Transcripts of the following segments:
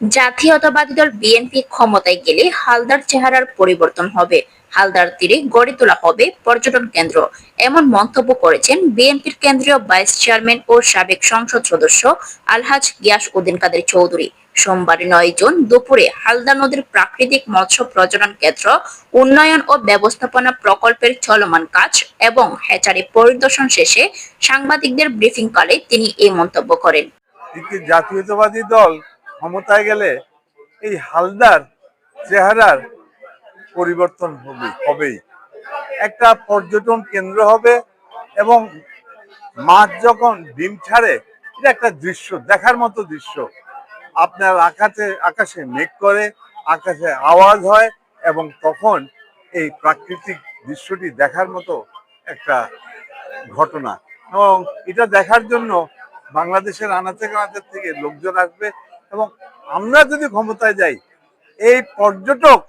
জাতীয়তাবাদী দল বিএনপি ক্ষমতায় গেলে হালদার চেহারার পরিবর্তন হবে। হালদার তীরে গড়ে তোলা হবে পর্যটন কেন্দ্র। এমন মন্তব্য করেছেন বিএনপির কেন্দ্রীয় ভাইস চেয়ারম্যান ও সাবেক সংসদ সদস্য আলহাজ গিয়াস উদ্দিন কাদের চৌধুরী। সোমবার নয় জুন দুপুরে হালদা নদীর প্রাকৃতিক মৎস্য প্রজনন কেন্দ্র, উন্নয়ন ও ব্যবস্থাপনা প্রকল্পের চলমান কাজ এবং হ্যাচারি পরিদর্শন শেষে সাংবাদিকদের ব্রিফিংকালে তিনি এই মন্তব্য করেন। জাতীয়তাবাদী দল ক্ষমতায় গেলে এই হালদার চেহারার পরিবর্তন হবে, হবেই। একটা পর্যটন কেন্দ্র হবে এবং মাছ যখন ডিম ছাড়ে, এটা একটা দৃশ্য, দেখার মতো দৃশ্য। আপনার আকাশে আকাশে মেঘ করে, আকাশে আওয়াজ হয় এবং তখন এই প্রাকৃতিক দৃশ্যটি দেখার মতো একটা ঘটনা। এবং এটা দেখার জন্য বাংলাদেশের আনাচে কানাচে থেকে লোকজন আসবে এবং আমরা যদি ক্ষমতায় যাই, এই পর্যটক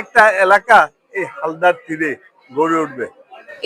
একটা এলাকা, এই হালদার তীরে গড়ে উঠবে।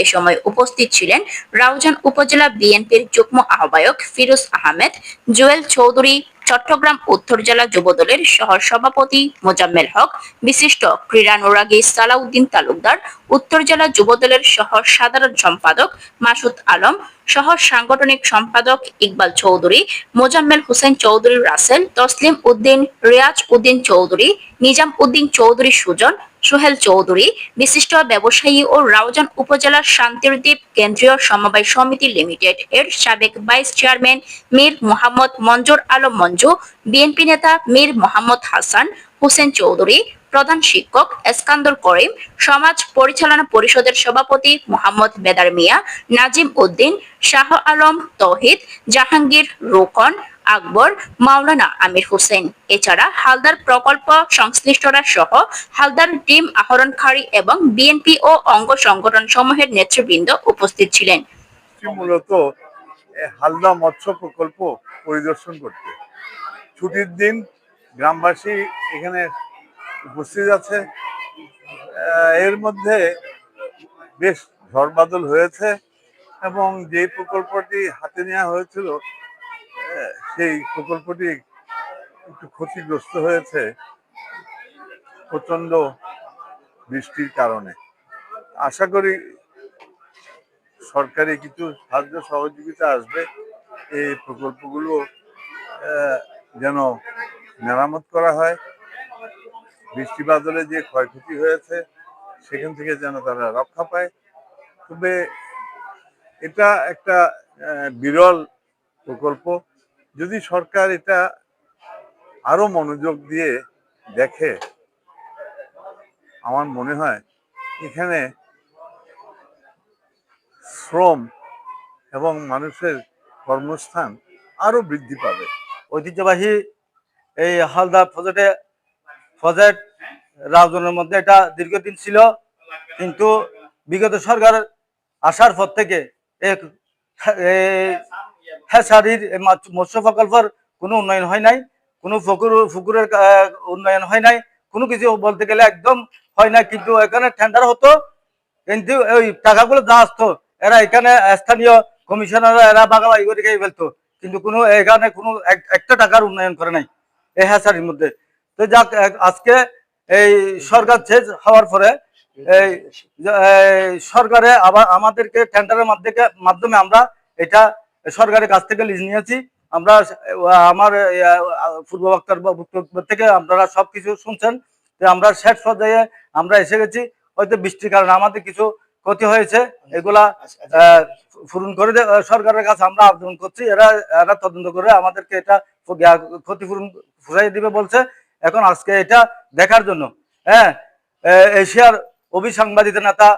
এ সময় উপস্থিত ছিলেন রাউজান উপজেলা বিএনপির যুগ্ম আহ্বায়ক ফিরোজ আহমেদ, জুয়েল চৌধুরী, চট্টগ্রাম উত্তর জেলা যুবদলের সহ সভাপতি মোজাম্মেল হক, বিশিষ্ট ক্রীড়া ক্রীড়ানুরাগী সালাউদ্দিন তালুকদার, উত্তর জেলা যুবদলের সহ সাধারণ সম্পাদক মাসুদ আলম সহ সাংগঠনিক সম্পাদক ইকবাল চৌধুরী, মোজাম্মেল হোসেন চৌধুরী রাসেল, তসলিম উদ্দিন রিয়াজ উদ্দিন চৌধুরী, নিজাম উদ্দিন চৌধুরী সুজন, সোহেল চৌধুরী, বিশিষ্ট ব্যবসায়ী ও রাউজান উপজেলার শান্তির দ্বীপ কেন্দ্রীয় সমবায় সমিতি লিমিটেড এর সাবেক ভাইস চেয়ারম্যান মীর মোহাম্মদ মঞ্জুর আলম মঞ্জু, বিএনপি নেতা মীর মোহাম্মদ হাসান, হোসেন চৌধুরী প্রধান শিক্ষক এসকান্দর করিম, সমাজ পরিচালনা পরিষদের সভাপতি মোহাম্মদ বেদার মিয়া, নাজিম উদ্দিন, শাহ আলম তৌহিদ, জাহাঙ্গীর রোকন, আকবর, মাওলানা আমির হোসেন। এছাড়া হালদার প্রকল্প সংশ্লিষ্টরা সহ হালদার টিম আহরণকারী এবং বিএনপি ও অঙ্গ সংগঠন সমূহের নেতৃবৃন্দ উপস্থিত ছিলেন। মূলত হালদা মৎস্য প্রকল্প পরিদর্শন করতে ছুটির দিন গ্রামবাসী এখানে উপস্থিত আছে। এর মধ্যে বেশ ঝড়বাদল হয়েছে এবং যে প্রকল্পটি হাতে নেওয়া হয়েছিল সেই প্রকল্পটি একটু ক্ষতিগ্রস্ত হয়েছে প্রচণ্ড বৃষ্টির কারণে। আশা করি সরকারি কিছু সাহায্য সহযোগিতা আসবে। এই প্রকল্পগুলো যেন মেরামত করা হয়। বৃষ্টি বাদলে যে ক্ষয়ক্ষতি হয়েছে, সেখান থেকে যেন তারা রক্ষা পায়। তবে এটা একটা বিরল প্রকল্প। যদি সরকার এটা আরও মনোযোগ দিয়ে দেখে, আমার মনে হয় এখানে শ্রম এবং মানুষের কর্মস্থান আরও বৃদ্ধি পাবে। ঐতিহ্যবাহী এই হালদা প্রজেক্টে প্রজেক্ট রাজনের মধ্যে এটা দীর্ঘদিন ছিল কিন্তু বিগত সরকার আসার পর থেকে এক মৎস্য প্রকল্পের কোনো উন্নয়ন হয় নাই কোনো পুকুর পুকুরের আহ, উন্নয়ন হয় নাই কোনো কিছু বলতে গেলে একদম হয় না কিন্তু এখানে টেন্ডার হতো কিন্তু ওই টাকাগুলো যা আসতো এরা এখানে স্থানীয় কমিশনার এরা বাগাবাগি করে ফেলতো কিন্তু কোনো এখানে কোনো এক- একটা টাকার উন্নয়ন করে নাই এই হ্যাসারির মধ্যে। তো যাক আজকে এই সরকার শেষ হওয়ার পরে এই সরকারে আবার আমাদেরকে টেন্ডারের মাধ্যমে মাধ্যমে আমরা এটা সরকারের কাছ থেকে লিজ নিয়েছি। আমরা আমার পূর্ব বক্তার থেকে আপনারা সবকিছু শুনছেন। যে আমরা শেষ পর্যায়ে আমরা এসে গেছি। হয়তো বৃষ্টির কারণে আমাদের কিছু ক্ষতি হয়েছে। এগুলা পূরণ করে সরকারের কাছে আমরা আবেদন করছি। এরা এরা তদন্ত করে আমাদেরকে এটা ক্ষতিপূরণ ফুরাই দিবে বলছে। এখন আজকে এটা দেখার জন্য। হ্যাঁ এশিয়ার অভিসাংবাদিক নেতা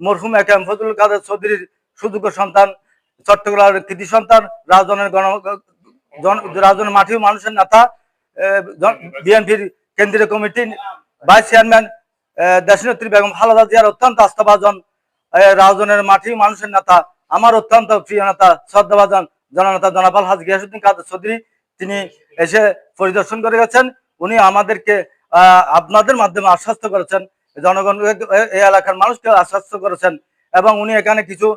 মরহুম একে এম ফজলুল কাদের চৌধুরীর সুযোগ্য সন্তান, চট্টগ্রামের কৃতি সন্তান রাজনের গণ রাজনের মাটি মানুষের নেতা বিএনপির কেন্দ্রীয় কমিটির ভাইস চেয়ারম্যান দেশনেত্রী বেগম খালেদা জিয়ার অত্যন্ত আস্থাভাজন রাজনের মাটি মানুষের নেতা, আমার অত্যন্ত প্রিয় নেতা, শ্রদ্ধাভাজন জননেতা জনাবাল হাজ গিয়াসুদ্দিন কাদের চৌধুরী, তিনি এসে পরিদর্শন করে গেছেন। উনি আমাদেরকে আপনাদের মাধ্যমে আশ্বস্ত করেছেন। জনগণ এই এলাকার মানুষকে আশ্বস্ত করেছেন এবং উনি এখানে কিছু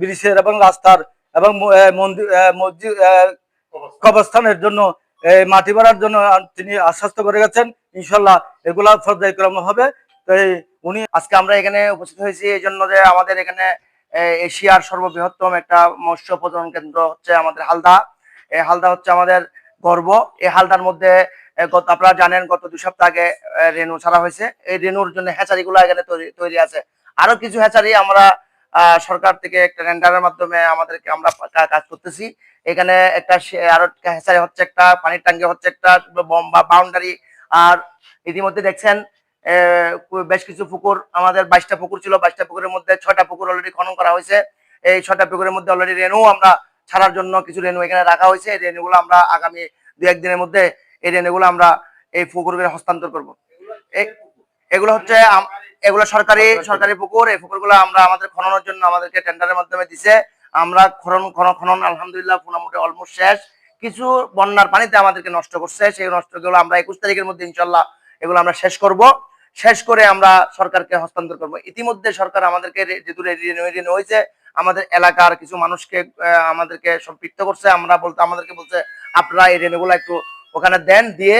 ব্রিজের এবং রাস্তার এবং মন্দির মসজিদ কবস্থানের জন্য মাটি ভরার জন্য তিনি আশ্বস্ত করে গেছেন। ইনশাল্লাহ এগুলা পর্যায়ক্রম হবে। তো উনি আজকে আমরা এখানে উপস্থিত হয়েছি এই জন্য যে আমাদের এখানে এশিয়ার সর্ববৃহত্তম একটা মৎস্য প্রজনন কেন্দ্র হচ্ছে আমাদের হালদা। এই হালদা হচ্ছে আমাদের গর্ব। এই হালদার মধ্যে আপনারা জানেন, গত দুই সপ্তাহ আগে রেনু ছাড়া হয়েছে। এই রেনুর জন্য হ্যাচারি গুলো এখানে তৈরি আছে। আরও কিছু হ্যাচারি আমরা সরকার থেকে একটা টেন্ডারের মাধ্যমে আমাদেরকে আমরা কাজ করতেছি। এখানে একটা আরও হ্যাচারি হচ্ছে একটা, পানির ট্যাঙ্কি হচ্ছে একটা বাউন্ডারি। আর ইতিমধ্যে দেখছেন বেশ কিছু পুকুর, আমাদের বাইশটা পুকুর ছিল। বাইশটা পুকুরের মধ্যে ছয়টা পুকুর অলরেডি খনন করা হয়েছে। এই ছয়টা পুকুরের মধ্যে অলরেডি রেনু আমরা ছাড়ার জন্য কিছু রেনু এখানে রাখা হয়েছে। এই রেনুগুলো আমরা আগামী দু একদিনের মধ্যে এই রেনুগুলো আমরা এই পুকুরগুলো হস্তান্তর করব। এগুলো হচ্ছে এগুলো সরকারি সরকারি পুকুর। এই পুকুরগুলো আমরা আমাদের খননের জন্য আমাদেরকে টেন্ডারের মাধ্যমে দিছে। আমরা খনন খনন খনন আলহামদুলিল্লাহ মোটামুটি অলমোস্ট শেষ। কিছু বন্যার পানিতে আমাদেরকে নষ্ট করছে। সেই নষ্টগুলো আমরা একুশ তারিখের মধ্যে ইনশাল্লাহ এগুলো আমরা শেষ করব। শেষ করে আমরা সরকারকে হস্তান্তর করব। ইতিমধ্যে সরকার আমাদেরকে যেহেতু রেডিও হয়েছে আমাদের এলাকার কিছু মানুষকে আমাদেরকে সম্পৃক্ত করছে। আমরা বলতে, আমাদেরকে বলছে, আপনারা এই রেনুগুলো একটু ওখানে দেন দিয়ে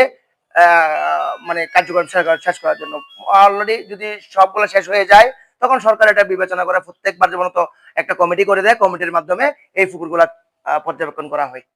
মানে কার্যক্রম শেষ করার জন্য। অলরেডি যদি সবগুলো শেষ হয়ে যায়, তখন সরকার এটা বিবেচনা করে প্রত্যেকবার যেমন একটা কমিটি করে দেয়, কমিটির মাধ্যমে এই পুকুরগুলা পর্যবেক্ষণ করা হয়।